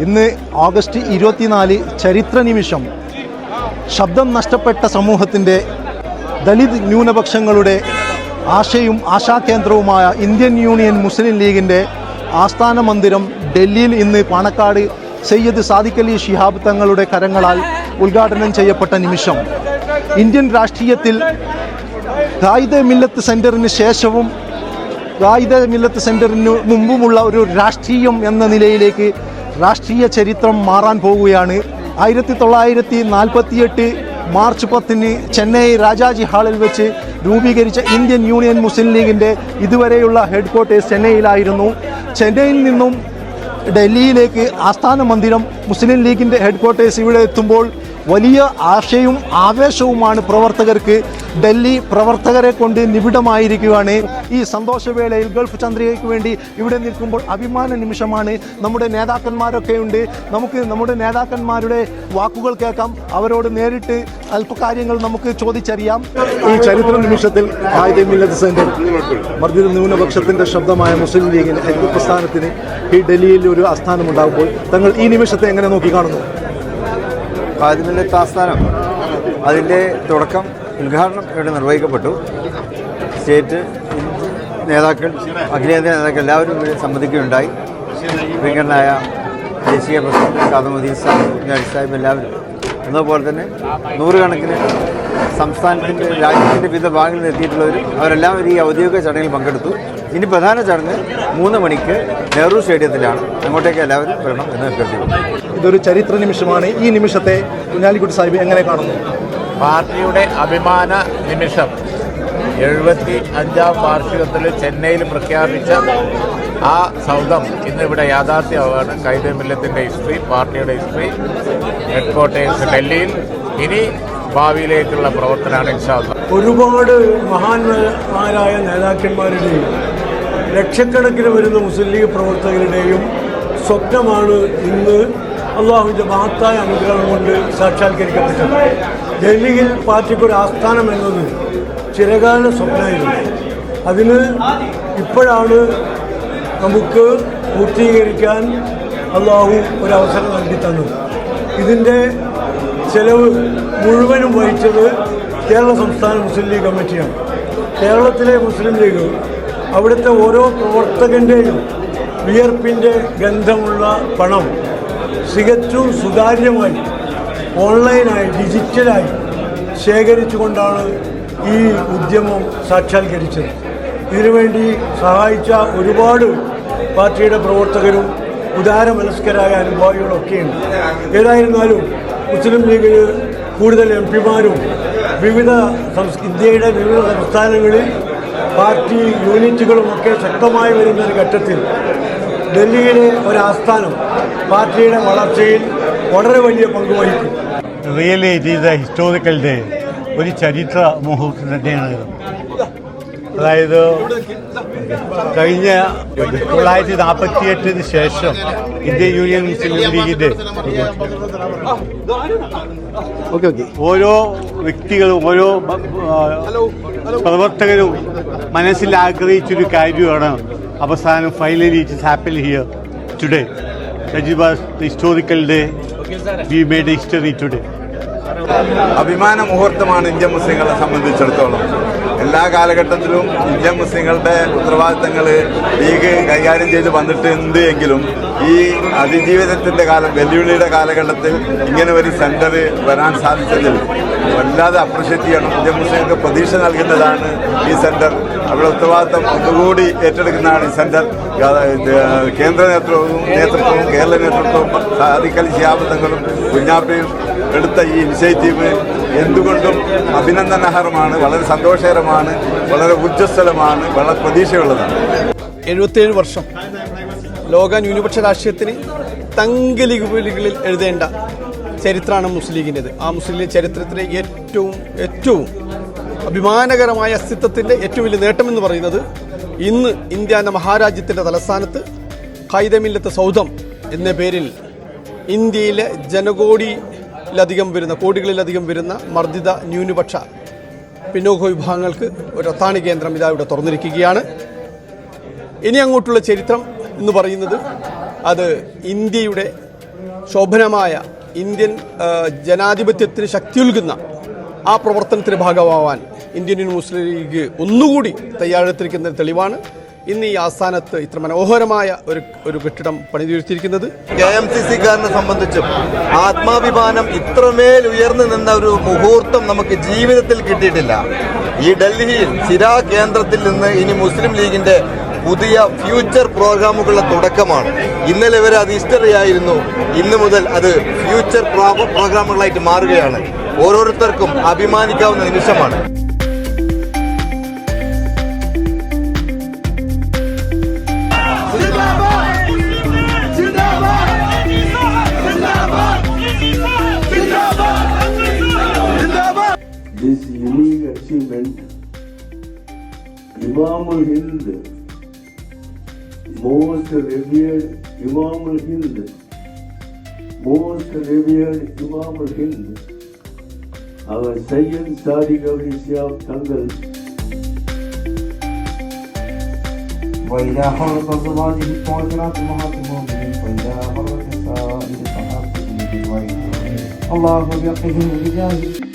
ഇന്ന് ഓഗസ്റ്റ് ഇരുപത്തിനാല് ചരിത്ര നിമിഷം ശബ്ദം നഷ്ടപ്പെട്ട സമൂഹത്തിന്റെ ദളിത് ന്യൂനപക്ഷങ്ങളുടെ ആശയും ആശാകേന്ദ്രവുമായ ഇന്ത്യൻ യൂണിയൻ മുസ്ലിം ലീഗിന്റെ ആസ്ഥാന മന്ദിരം ഡൽഹിയിൽ ഇന്ന് പാണക്കാട് സയ്യദ് സാദിഖ് അലി ശിഹാബ് തങ്ങളുടെ കരങ്ങളാൽ ഉദ്ഘാടനം ചെയ്യപ്പെട്ട നിമിഷം. ഇന്ത്യൻ രാഷ്ട്രീയത്തിൽ ഗായിദ മില്ലത്ത് സെന്ററിന് ശേഷവും ഗായിദ മില്ലത്ത് സെന്ററിന് മുമ്പുമുള്ള ഒരു രാഷ്ട്രീയം എന്ന നിലയിലേക്ക് രാഷ്ട്രീയ ചരിത്രം മാറാൻ പോവുകയാണ്. ആയിരത്തി തൊള്ളായിരത്തി നാൽപ്പത്തിയെട്ട് മാർച്ച് പത്തിന് ചെന്നൈ രാജാജി ഹാളിൽ വെച്ച് രൂപീകരിച്ച ഇന്ത്യൻ യൂണിയൻ മുസ്ലിം ലീഗിന്റെ ഇതുവരെയുള്ള ഹെഡ് ക്വാർട്ടേഴ്സ് ചെന്നൈയിലായിരുന്നു. ചെന്നൈയിൽ നിന്നും ഡൽഹിയിലേക്ക് ആസ്ഥാന മന്ദിരം മുസ്ലിം ലീഗിന്റെ ഹെഡ് ക്വാർട്ടേഴ്സ് ഇവിടെ എത്തുമ്പോൾ വലിയ ആശയും ആവേശവുമാണ് പ്രവർത്തകർക്ക്. ഡൽഹി പ്രവർത്തകരെ കൊണ്ട് നിബിഡമായിരിക്കുകയാണ്. ഈ സന്തോഷവേളയിൽ ഗൾഫ് ചന്ദ്രികയ്ക്ക് വേണ്ടി ഇവിടെ നിൽക്കുമ്പോൾ അഭിമാന നിമിഷമാണ്. നമ്മുടെ നേതാക്കന്മാരൊക്കെ ഉണ്ട്. നമുക്ക് നമ്മുടെ നേതാക്കന്മാരുടെ വാക്കുകൾ കേൾക്കാം. അവരോട് നേരിട്ട് അല്പകാര്യങ്ങൾ നമുക്ക് ചോദിച്ചറിയാം. ഈ ചരിത്ര നിമിഷത്തിൽ സെന്റർ മർദ്ദിത ന്യൂനപക്ഷത്തിന്റെ ശബ്ദമായ മുസ്ലിം ലീഗിന് പ്രസ്ഥാനത്തിന് ഈ ഡൽഹിയിൽ ഒരു ആസ്ഥാനമുണ്ടാകുമ്പോൾ തങ്ങൾ ഈ നിമിഷത്തെ എങ്ങനെ നോക്കി കാണുന്നു ഖാദിമില്ലത്ത് ആസ്ഥാനം അതിന്റെ തുടക്കം ഉദ്ഘാടനം ഇവിടെ നിർവഹിക്കപ്പെട്ടു. സ്റ്റേറ്റ് നേതാക്കൾ അഖിലേന്ത്യാ നേതാക്കൾ എല്ലാവരും ഇവിടെ സംബന്ധിക്കുകയുണ്ടായി. പ്രിയങ്കരനായ ദേശീയ പ്രസിഡന്റ് കാദമുദ്ദീൻ സാഹിബ് സാഹിബ് എല്ലാവരും. എന്നതുപോലെ തന്നെ നൂറുകണക്കിന് സംസ്ഥാനത്തിന്റെ രാജ്യത്തിന്റെ വിവിധ ഭാഗങ്ങളിൽ എത്തിയിട്ടുള്ളവരും അവരെല്ലാവരും ഈ ഔദ്യോഗിക ചടങ്ങിൽ പങ്കെടുത്തു. ഇനി പ്രധാന ചടങ്ങ് മൂന്ന് മണിക്ക് നെഹ്റു സ്റ്റേഡിയത്തിലാണ്. അങ്ങോട്ടേക്ക് എല്ലാവരും വരണം എന്ന് അഭ്യർത്ഥിക്കുന്നു. ഇതൊരു ചരിത്ര നിമിഷമാണ്. ഈ നിമിഷത്തെ കുഞ്ഞാലിക്കുട്ടി സാഹിബ് എങ്ങനെ കാണുന്നു? പാർട്ടിയുടെ അഭിമാന നിമിഷം. എഴുപത്തി അഞ്ചാം വാർഷികത്തിൽ ചെന്നൈയിൽ പ്രഖ്യാപിച്ച ആ സൗധം ഇന്നിവിടെ യാഥാർത്ഥ്യമാണ്. കൈതമില്ലത്തിന്റെ ഹിസ്റ്ററി പാർട്ടിയുടെ ഹിസ്റ്ററി ഹെഡ്ക്വാർട്ടേഴ്സ് ഡൽഹിയിൽ. ഇനി ഭാവിയിലേക്കുള്ള പ്രവർത്തനമാണ് ഇൻഷാല്ല ഒരുപാട് മഹാന്മാരായ നേതാക്കന്മാരുടെയും ലക്ഷക്കണക്കിന് വരുന്ന മുസ്ലിം ലീഗ് പ്രവർത്തകരുടെയും സ്വപ്നമാണ് ഇന്ന് അള്ളാഹുവിന്റെ മഹത്തായ അനുഗ്രഹം കൊണ്ട് സാക്ഷാത്കരിക്കപ്പെട്ടത്. ഡൽഹിയിൽ പാർട്ടിക്കൊരു ആസ്ഥാനം എന്നത് ചിരകാല സ്വപ്നമായിരുന്നു. അതിന് ഇപ്പോഴാണ് നമുക്ക് പൂർത്തീകരിക്കാൻ അള്ളാഹു ഒരവസരം നൽകി തന്നു ഇതിന്റെ ചെലവ് മുഴുവനും വഹിച്ചത് കേരള സംസ്ഥാന മുസ്ലിം ലീഗ് കമ്മിറ്റിയാണ്. കേരളത്തിലെ മുസ്ലിം ലീഗ് അവിടുത്തെ ഓരോ പ്രവർത്തകന്റെയും വിയർപ്പിന്റെ ഗന്ധമുള്ള പണം തികച്ചും സുതാര്യമായി ഓൺലൈനായി ഡിജിറ്റലായി ശേഖരിച്ചുകൊണ്ടാണ് ഈ ഉദ്യമം സാക്ഷാത്കരിച്ചത്. ഇതിനുവേണ്ടി സഹായിച്ച ഒരുപാട് പാർട്ടിയുടെ പ്രവർത്തകരും ഉദാരമനസ്കരായ അനുഭാവികളൊക്കെയുണ്ട്. ഏതായിരുന്നാലും മുസ്ലിം ലീഗിന് കൂടുതൽ എം പിമാരും വിവിധ ഇന്ത്യയുടെ വിവിധ സംസ്ഥാനങ്ങളിൽ പാർട്ടി യൂണിറ്റുകളുമൊക്കെ ശക്തമായി വരുന്ന ഒരു ഘട്ടത്തിൽ ഡൽഹിയിലെ ഒരു ആസ്ഥാനം പാർട്ടിയുടെ വളർച്ചയിൽ വളരെ വലിയ പങ്ക് വഹിക്കും. Really it is a historical day ഒരു ചരിത്ര മുഹൂർത്തം തന്നെയാണ് അതായത് കഴിഞ്ഞ തൊള്ളായിരത്തി നാൽപ്പത്തി എട്ടിന് ശേഷം ഇന്ത്യൻ യൂണിയൻ മുസ്ലിം ലീഗിന്റെ ഓക്കെ ഓക്കെ. ഓരോ വ്യക്തികളും ഓരോ പ്രവർത്തകരും മനസ്സിൽ ആഗ്രഹിച്ചൊരു കാര്യമാണ് അവസാനം finally it is happen here today that was the historical day we made history today അഭിമാന മുഹൂർത്തമാണ് ഇന്ത്യൻ മുസ്ലിങ്ങളെ സംബന്ധിച്ചിടത്തോളം. എല്ലാ കാലഘട്ടത്തിലും ഇന്ത്യൻ മുസ്ലിങ്ങളുടെ ഉത്തരവാദിത്തങ്ങൾ ലീഗ് കൈകാര്യം ചെയ്ത് വന്നിട്ടുണ്ട് എങ്കിലും ഈ അതിജീവിതത്തിന്റെ കാലം വെല്ലുവിളിയുടെ കാലഘട്ടത്തിൽ ഇങ്ങനെ ഒരു സെന്റർ വരാൻ സാധിച്ചതിൽ വല്ലാതെ അപ്രിഷ്യേറ്റ് ചെയ്യണം. ഇന്ത്യൻ മുസ്ലിങ്ങൾക്ക് പ്രതീക്ഷ നൽകുന്നതാണ് ഈ സെന്റർ. അവരുടെ ഉത്തരവാദിത്തം ഒന്നുകൂടി ഏറ്റെടുക്കുന്നതാണ് ഈ സെന്റർ. കേന്ദ്ര നേതൃത്വവും നേതൃത്വവും കേരള നേതൃത്വവും സാധിക്കൽ ശിയാബദ്ധങ്ങളും കുഞ്ഞാപ്പയും എടുത്ത ഈ ഇനിഷ്യേറ്റീവ് എന്തുകൊണ്ടും അഭിനന്ദനാർഹമാണ് വളരെ സന്തോഷകരമാണ് വളരെ ഉജ്ജസ്വലമാണ് വളരെ പ്രതീക്ഷയുള്ളതാണ്. എഴുപത്തിയേഴ് വർഷം ലോക ന്യൂനപക്ഷ രാഷ്ട്രീയത്തിന് തങ്കലികളിൽ എഴുതേണ്ട ചരിത്രമാണ് മുസ്ലിം ലീഗിന്റെത്. ആ മുസ്ലിം ലീഗ് ചരിത്രത്തിലെ ഏറ്റവും ഏറ്റവും അഭിമാനകരമായ അസ്തിത്വത്തിന്റെ ഏറ്റവും വലിയ നേട്ടമെന്ന് പറയുന്നത് ഇന്ന് ഇന്ത്യ എന്ന മഹാരാജ്യത്തിന്റെ തലസ്ഥാനത്ത് കൈതമില്ലത്ത് സൗധം എന്ന പേരിൽ ഇന്ത്യയിലെ ജനകോടിയിലധികം വരുന്ന കോടികളിലധികം വരുന്ന മർദ്ദിത ന്യൂനപക്ഷ പിന്നോക്ക വിഭാഗങ്ങൾക്ക് ഒരു അത്താണി കേന്ദ്രം ഇതാ ഇവിടെ തുറന്നിരിക്കുകയാണ്. ഇനി അങ്ങോട്ടുള്ള ചരിത്രം എന്ന് പറയുന്നത് അത് ഇന്ത്യയുടെ ശോഭനമായ ഇന്ത്യൻ ജനാധിപത്യത്തിന് ശക്തിയുൽകുന്ന ആ പ്രവർത്തനത്തിന് ഭാഗമാവാൻ ഇന്ത്യൻ മുസ്ലിം ലീഗ് ഒന്നുകൂടി തയ്യാറെടുത്തിരിക്കുന്ന തെളിവാണ്. ഇന്ന് ഈ ആസ്ഥാനത്ത് ഇത്ര മനോഹരമായ ഒരു ഒരു കെട്ടിടം പണിതീർത്തിരിക്കുന്നത് കെ എം സി സിക്കാരനെ സംബന്ധിച്ചും ആത്മാഭിമാനം ഇത്രമേൽ ഉയർന്നു നിന്ന ഒരു മുഹൂർത്തം നമുക്ക് ജീവിതത്തിൽ കിട്ടിയിട്ടില്ല. ഈ ഡൽഹിയിൽ സിരാ കേന്ദ്രത്തിൽ നിന്ന് ഇനി മുസ്ലിം ലീഗിന്റെ പുതിയ ഫ്യൂച്ചർ പ്രോഗ്രാമുകളുടെ തുടക്കമാണ്. ഇന്നലെ വരെ അത് ഹിസ്റ്ററി ആയിരുന്നു ഇന്ന് മുതൽ അത് ഫ്യൂച്ചർ പ്രോഗ്രാമുകളായിട്ട് മാറുകയാണ്. ഓരോരുത്തർക്കും അഭിമാനിക്കാവുന്ന നിമിഷമാണ്. this unique achievement, Imam al-Hind, most revered Imam al-Hind, most revered Imam al-Hind, our Sayyid Sadiq of Isyaf Tangal, وإذا حرق هذه الطاهرات أمهات المؤمنين وإذا حرق سائر الصحابة بالوعيد الله يقهم بجاهه